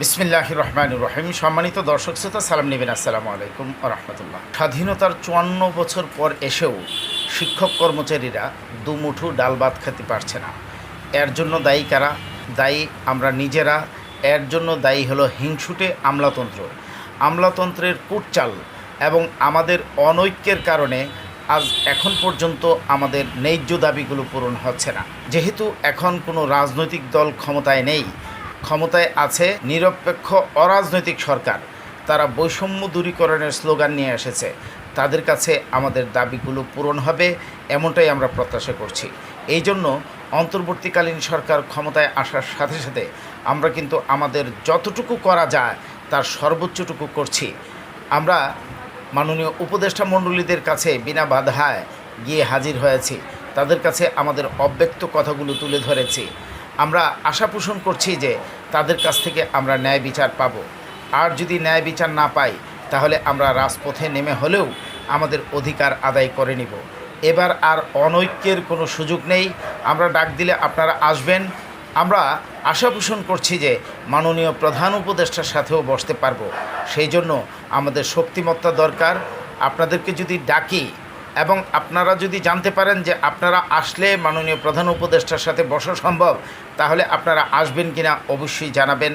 বিসমিল্লাহ রহমান রহিম সম্মানিত দর্শক শ্রোতা, সালাম নেবেন। আসসালামু আলাইকুম রহমতুল্লাহ। স্বাধীনতার চুয়ান্ন বছর পর এসেও শিক্ষক কর্মচারীরা দুমুঠো ডাল ভাত খেতে পারছে না। এর জন্য দায়ী কারা? দায়ী আমরা নিজেরা। এর জন্য দায়ী হলো হিংসুটে আমলাতন্ত্র। আমলাতন্ত্রের কুটচাল এবং আমাদের অনৈক্যের কারণে আজ এখন পর্যন্ত আমাদের ন্যায্য দাবিগুলো পূরণ হচ্ছে না। যেহেতু এখন কোনো রাজনৈতিক দল ক্ষমতায় নেই ক্ষমতায় আছে নিরপেক্ষ অরাজনৈতিক সরকার। তারা বৈষম্য দূরীকরণের স্লোগান নিয়ে এসেছে। তাদের কাছে আমাদের দাবিগুলো পূরণ হবে, এমনটাই আমরা প্রত্যাশা করছি। এই জন্য অন্তর্বর্তীকালীন সরকার ক্ষমতায় আসার সাথে সাথে আমরা কিন্তু আমাদের যতটুকু করা যায়, তার সর্বোচ্চটুকু করছি। আমরা মাননীয় উপদেষ্টা মণ্ডলীদের কাছে বিনা বাধায় গিয়ে হাজির হয়েছি। তাদের কাছে আমাদের অব্যক্ত কথাগুলো তুলে ধরেছি। আমরা আশা পোষণ করছি যে তাদের কাছ থেকে আমরা ন্যায় বিচার পাব। আর যদি ন্যায় বিচার না পাই, তাহলে আমরা রাজপথে নেমে হলেও আমাদের অধিকার আদায় করে নিব। এবার আর অনৈক্যের কোনো সুযোগ নেই। আমরা ডাক দিলে আপনারা আসবেন। আমরা আশা পোষণ করছি যে মাননীয় প্রধান উপদেষ্টার সাথেও বসতে পারব। সেই জন্য আমাদের শক্তিমত্তা দরকার। আপনাদেরকে যদি ডাকি এবং আপনারা যদি জানতে পারেন যে আপনারা আসলে মাননীয় প্রধান উপদেষ্টার সাথে বসা সম্ভব, তাহলে আপনারা আসবেন কিনা অবশ্যই জানাবেন।